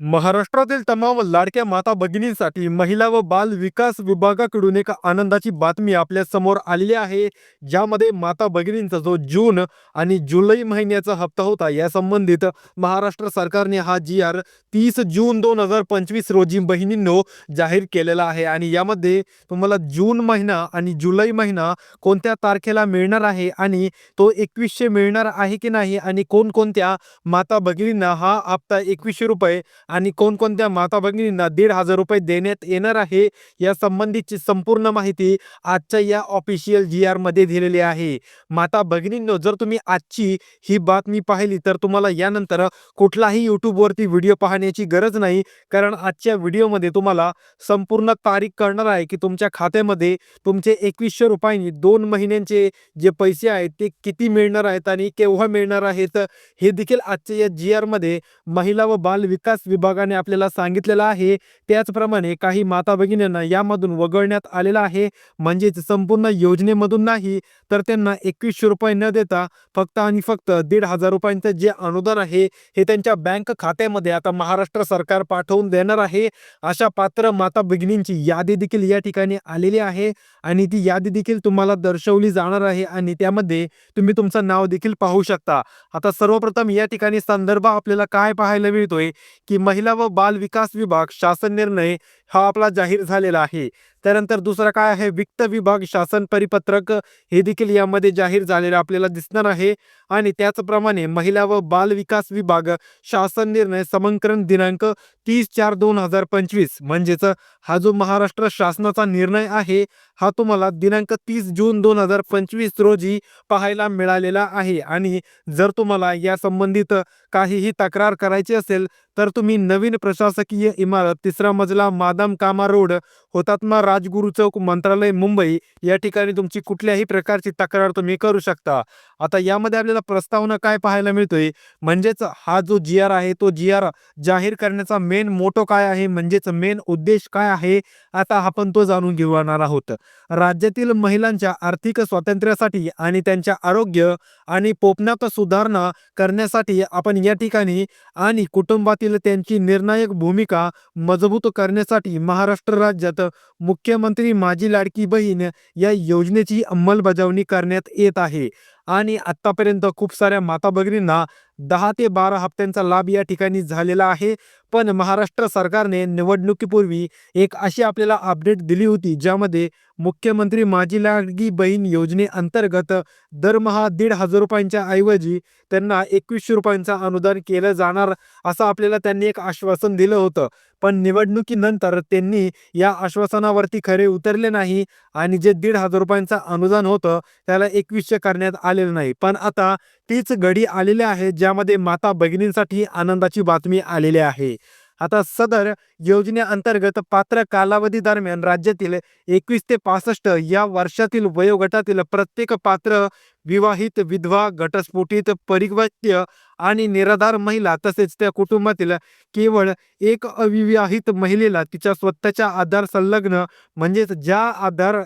महाराष्ट्रातील तमाम लाडक्या माता भगिनींसाठी महिला व बाल विकास विभागाकडून एक आनंदाची बातमी आपल्यासमोर आलेली आहे ज्यामध्ये माता भगिनींचा जो जून आणि जुलै महिन्याचा हप्ता होता या संबंधित महाराष्ट्र सरकारने हा जी आर तीस जून दोन हजार पंचवीस रोजी बहिणींनो जाहीर केलेला आहे. आणि यामध्ये तुम्हाला जून महिना आणि जुलै महिना कोणत्या तारखेला मिळणार आहे आणि तो एकवीसशे मिळणार आहे की नाही आणि कोणकोणत्या माता भगिनींना हा हप्ता एकवीसशे रुपये आणि कोणकोणत्या माता भगिनींना दीड हजार रुपये देण्यात येणार आहे या संबंधीची संपूर्ण माहिती आजच्या या ऑफिशियल जी आरमध्ये दिलेली आहे. माता भगिनींनो जर तुम्ही आजची ही बातमी पाहिली तर तुम्हाला यानंतर कुठलाही यूट्यूबवरती व्हिडिओ पाहण्याची गरज नाही कारण आजच्या व्हिडिओमध्ये तुम्हाला संपूर्ण तारीख कळणार आहे की तुमच्या खात्यामध्ये तुमचे एकवीसशे रुपयांनी दोन महिन्यांचे जे पैसे आहेत ते किती मिळणार आहेत आणि केव्हा मिळणार आहेत हे देखील आजच्या या जी आरमध्ये महिला व बाल विकास विभागाने आपल्याला सांगितलेलं आहे. त्याचप्रमाणे काही माता भगिनींना यामधून वगळण्यात आलेलं आहे. म्हणजेच संपूर्ण योजनेमधून नाही तर त्यांना एकवीसशे रुपये न देता फक्त आणि फक्त दीड हजार रुपयांचं जे अनुदान आहे हे त्यांच्या बँक खात्यामध्ये आता महाराष्ट्र सरकार पाठवून देणार आहे. अशा पात्र माता भगिनींची यादी देखील या ठिकाणी आलेली आहे आणि ती यादी देखील तुम्हाला दर्शवली जाणार आहे आणि त्यामध्ये तुम्ही तुमचं नाव देखील पाहू शकता. आता सर्वप्रथम या ठिकाणी संदर्भ आपल्याला काय पाहायला मिळतोय? की महिला व बाल विकास विभाग शासन निर्णय हा आपला जाहीर झालेला आहे. त्यानंतर दुसरा काय आहे? वित्त विभाग शासन परिपत्रक हे देखील यामध्ये जाहीर झालेलं आपल्याला दिसणार आहे. आणि त्याचप्रमाणे महिला व बाल विकास विभाग शासन निर्णय समंकरण दिनांक तीस चार दोन हजार पंचवीस म्हणजेच हा जो महाराष्ट्र शासनाचा निर्णय आहे हा तुम्हाला दिनांक तीस जून दोन हजार पंचवीस रोजी पाहायला मिळालेला आहे. आणि जर तुम्हाला या संबंधित काहीही तक्रार करायची असेल तर तुम्ही नवीन प्रशासकीय इमारत तिसरा मजला माद मादाम कामा रोड हुतात्मा राजगुरू चौक मंत्रालय मुंबई. या ठिकाणी तुमची कुठल्याही प्रकारची तक्रार तुम्ही करू शकता. आता यामध्ये आपल्याला प्रस्तावना काय पाहायला मिळतोय? म्हणजेच हा जो जी आर आहे तो जी आर जाहीर करण्याचा मेन मोटो काय आहे? म्हणजेच मेन उद्देश काय आहे? आता आपण तो जाणून घेणार आहोत. राज्यातील महिलांच्या आर्थिक स्वातंत्र्यासाठी आणि त्यांच्या आरोग्य आणि पोपनाक सुधारणा करण्यासाठी आपण या ठिकाणी आणि कुटुंबातील त्यांची निर्णायक भूमिका मजबूत करण्यासाठी महाराष्ट्र राज्यात मुख्यमंत्री माझी लाडकी बहीण या योजनेची अंमलबजावणी करण्यात येत आहे. आणि आत्तापर्यंत खूप साऱ्या माता भगिनींना दहा ते बारा हप्त्यांचा लाभ या ठिकाणी झालेला आहे. पण महाराष्ट्र सरकारने निवडणुकीपूर्वी एक अशी आपल्याला अपडेट दिली होती ज्यामध्ये मुख्यमंत्री माझी लाडकी बहीण योजनेअंतर्गत दरमहा दीड हजार रुपयांच्या ऐवजी त्यांना एकवीसशे रुपयांचा अनुदान केलं जाणार असं आपल्याला त्यांनी एक आश्वासन दिलं होतं. पण निवडणुकीनंतर त्यांनी या आश्वासनावरती खरे उतरले नाही आणि जे दीड हजार रुपयांचं अनुदान होतं त्याला एकवीसशे करण्यात आलेलं नाही. पण आता तीच घडी आलेली आहे ज्यामध्ये माता भगिनींसाठी आनंदाची बातमी आलेली आहे. आता सदर योजनेअंतर्गत पात्र कालावधी दरम्यान राज्यातील एकवीस ते पासष्ट या वर्षातील वयोगटातील प्रत्येक पात्र विवाहित विधवा घटस्फोटित परिवत्य आणि निराधार महिला तसेच त्या कुटुंबातील केवळ एक अविवाहित महिलेला तिच्या स्वतःच्या आधार संलग्न म्हणजेच ज्या आधार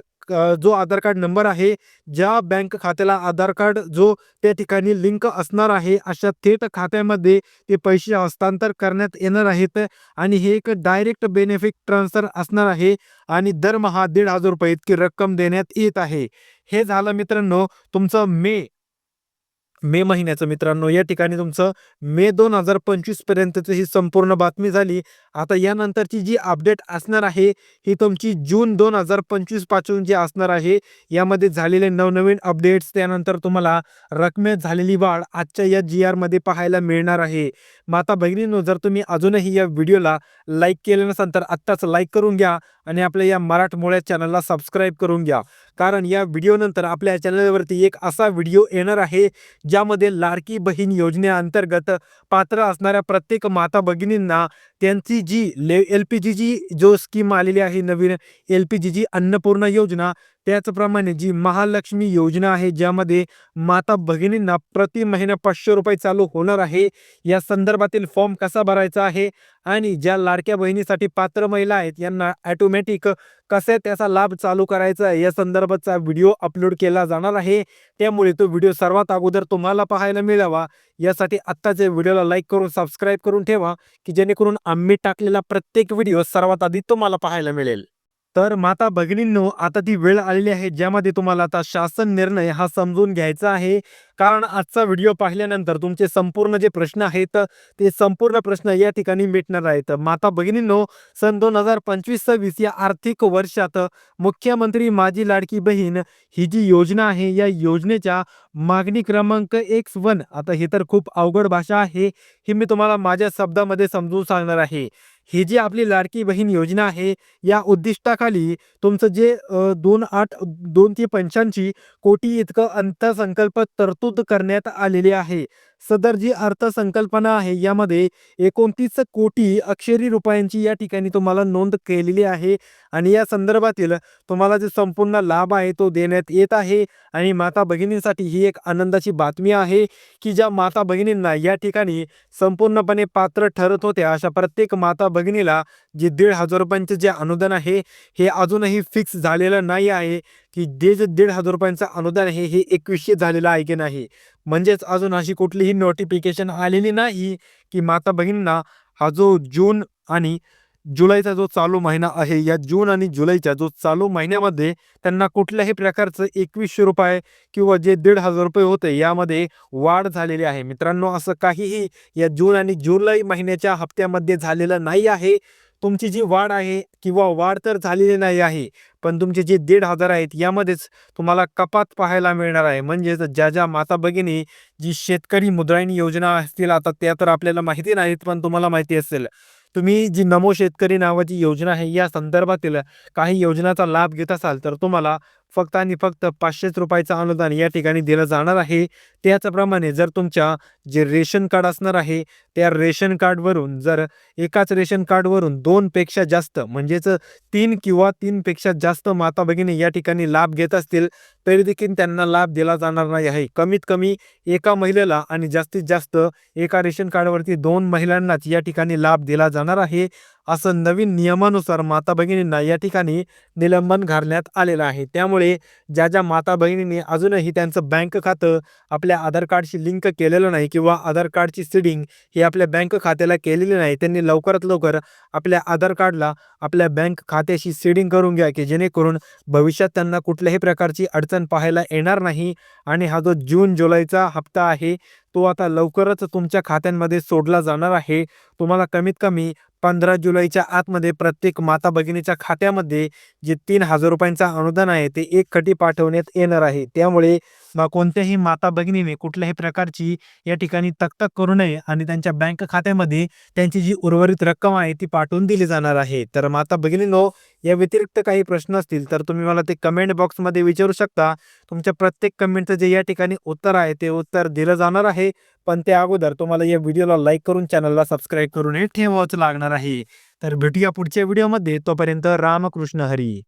जो आधार कार्ड नंबर आहे ज्या बँक खात्याला आधार कार्ड जो त्या ठिकाणी लिंक असणार आहे अशा थेट खात्यामध्ये ते पैसे हस्तांतर करण्यात येणार आहेत आणि हे एक डायरेक्ट बेनिफिट ट्रान्सफर असणार आहे आणि दरमहा दीड हजार रुपये इतकी रक्कम देण्यात येत आहे. हे झालं मित्रांनो तुमचं मे मे महिन्याचं मित्रांनो या ठिकाणी तुमचं मे दोन हजार पंचवीस पर्यंतची ही संपूर्ण बातमी झाली. आता यानंतरची जी अपडेट असणार आहे ही तुमची जून दोन हजार पंचवीसपासून जी असणार आहे यामध्ये झालेले नवनवीन अपडेट्स त्यानंतर तुम्हाला रकमेत झालेली वाढ आजच्या या जी आरमध्ये पाहायला मिळणार आहे. माता भगिनींनो जर तुम्ही अजूनही या व्हिडिओला लाईक केले नसाल तर आत्ताच लाईक करून घ्या आणि आपल्या या मराठमोळ्या चॅनलला सबस्क्राईब करून घ्या. कारण या व्हिडिओनंतर आपल्या चॅनलवरती एक असा व्हिडिओ येणार आहे ज्यामध्ये लाडकी बहीण योजनेअंतर्गत पात्र असणाऱ्या प्रत्येक माता भगिनींना त्यांची जी ले एल पी जी जी जो स्कीम आलेली आहे नवीन L P G G Annapurna योजना त्याचप्रमाणे जी महालक्ष्मी योजना आहे ज्यामध्ये माता भगिनींना प्रति महिना पाचशे रुपये चालू होणार आहे या संदर्भातील फॉर्म कसा भरायचा आहे आणि ज्या लाडक्या बहिणीसाठी पात्र महिला आहेत यांना ॲटोमॅटिक कसे त्याचा लाभ चालू करायचा आहे या संदर्भाचा व्हिडिओ अपलोड केला जाणार आहे. त्यामुळे तो व्हिडिओ सर्वात अगोदर तुम्हाला पाहायला मिळावा. यासाठी आत्ताच्या व्हिडिओला लाईक करून सबस्क्राईब करून ठेवा की जेणेकरून आम्ही टाकलेला प्रत्येक व्हिडिओ सर्वात आधी तुम्हाला पाहायला मिळेल. तर माता भगिनींनो आता ती वेळ आलेली आहे ज्यामध्ये तुम्हाला आता शासन निर्णय हा समजून घ्यायचा आहे. कारण आजचा व्हिडिओ पाहिल्यानंतर तुमचे संपूर्ण जे प्रश्न आहेत ते संपूर्ण प्रश्न या ठिकाणी मिटणार आहेत. माता भगिनींनो सन दोन हजार पंचवीस सव्वीस या आर्थिक वर्षात मुख्यमंत्री माझी लाडकी बहीण ही जी योजना आहे या योजनेच्या मागणी क्रमांक एक्स वन आता हे तर खूप अवघड भाषा आहे ही मी तुम्हाला माझ्या शब्दामध्ये समजून सांगणार आहे. ही जी आपली लाडकी बहीण योजना आहे या उद्दिष्टाखाली तुमचं जे दोन आठ दोन ते पंच्याऐंशी कोटी इतकं अर्थसंकल्प तरतूद करण्यात आलेली आहे. सदर जी अर्थसंकल्पना आहे यामध्ये एकोणतीस कोटी अक्षरी रुपयांची या ठिकाणी तुम्हाला नोंद केलेली आहे आणि या संदर्भातील तुम्हाला जे संपूर्ण लाभ आहे तो देण्यात येत आहे आणि माता भगिनींसाठी ही एक आनंदाची बातमी आहे की ज्या माता भगिनींना या ठिकाणी संपूर्णपणे पात्र ठरत होत्या अशा प्रत्येक माता भगिनीला जे दीड हजार रुपयांचे जे अनुदान आहे हे अजूनही फिक्स झालेलं नाही आहे की जे जे दीड हजार रुपयांचं अनुदान आहे हे एकवीसशे झालेलं आहे की नाही. म्हणजेच अजून अशी कुठलीही नोटिफिकेशन आलेली नाही की माता भगिनींना हा जो जून आणि जुलैचा जो चालू महिना आहे या जून आणि जुलैच्या जो चालू महिन्यामध्ये त्यांना कुठल्याही प्रकारचं एकवीसशे रुपये किंवा जे दीड हजार रुपये होते यामध्ये वाढ झालेली आहे. मित्रांनो असं काहीही या जून आणि जुलै महिन्याच्या हप्त्यामध्ये झालेलं नाही आहे. तुमची जी वाढ आहे किंवा वाढ तर झालेली नाही आहे पण तुमचे जे दीड हजार आहेत यामध्येच तुम्हाला कपात पाहायला मिळणार आहे. म्हणजेच ज्या ज्या माता भगिनी जी शेतकरी मुद्रायणी योजना असतील आता त्या तर आपल्याला माहिती नाहीत पण तुम्हाला माहिती असेल. तुम्ही जी नमो शेतकरी नावाची योजना आहे या संदर्भातील काही योजनाचा लाभ घेत असाल तर तुम्हाला फक्त आणि फक्त पाचशेच रुपयाचं अनुदान या ठिकाणी दिलं जाणार आहे. त्याचप्रमाणे जर तुमच्या जे रेशन कार्ड असणार आहे त्या रेशन कार्डवरून जर एकाच रेशन कार्डवरून दोनपेक्षा जास्त म्हणजेच तीन किंवा तीनपेक्षा जास्त माता भगिनी या ठिकाणी लाभ घेत असतील तरी देखील त्यांना लाभ दिला जाणार नाही आहे. कमीत कमी एका महिलेला आणि जास्तीत जास्त एका रेशन कार्डवरती दोन महिलांनाच या ठिकाणी लाभ दिला जाणार आहे. असं नवीन नियमानुसार माता भगिनींना या ठिकाणी निलंबन घालण्यात आलेलं आहे. त्यामुळे ज्या ज्या माता भगिनींनी अजूनही त्यांचं बँक खातं आपल्या आधार कार्डशी लिंक केलेलं नाही किंवा आधार कार्डची सीडिंग ही आपल्या बँक खात्याला केलेली नाही त्यांनी लवकरात लवकर आपल्या आधार कार्डला आपल्या बँक खात्याशी सीडिंग करून घ्या की जेणेकरून भविष्यात त्यांना कुठल्याही प्रकारची अडचण पाहायला येणार नाही. आणि हा जो जून जुलैचा हप्ता आहे तो आता लवकरच तुमच्या खात्यांमध्ये सोडला जाणार आहे. तुम्हाला कमीत कमी पंधरा जुलैच्या आतमध्ये प्रत्येक माता भगिनीच्या खात्यामध्ये जे तीन हजार रुपयांचा अनुदान आहे ते एक खटी पाठवण्यात येणार आहे. त्यामुळे कोणत्याही माता भगिनीने कुठल्याही प्रकारची या ठिकाणी तकतक करू नये आणि त्यांच्या बँक खात्यामध्ये त्यांची जी उर्वरित रक्कम आहे ती पाठवून दिली जाणार आहे. तर माता भगिनीनो या व्यतिरिक्त काही प्रश्न असतील तर तुम्ही मला ते कमेंट बॉक्समध्ये विचारू शकता. तुमच्या प्रत्येक कमेंटचं जे या ठिकाणी उत्तर आहे ते उत्तर दिलं जाणार आहे. पण त्या अगोदर तुम्हाला या व्हिडिओला लाईक करून चॅनलला सबस्क्राईब करून हे ठेवावंच लागणार आहे. तर भेटूया पुढच्या व्हिडिओमध्ये. तोपर्यंत रामकृष्ण हरी.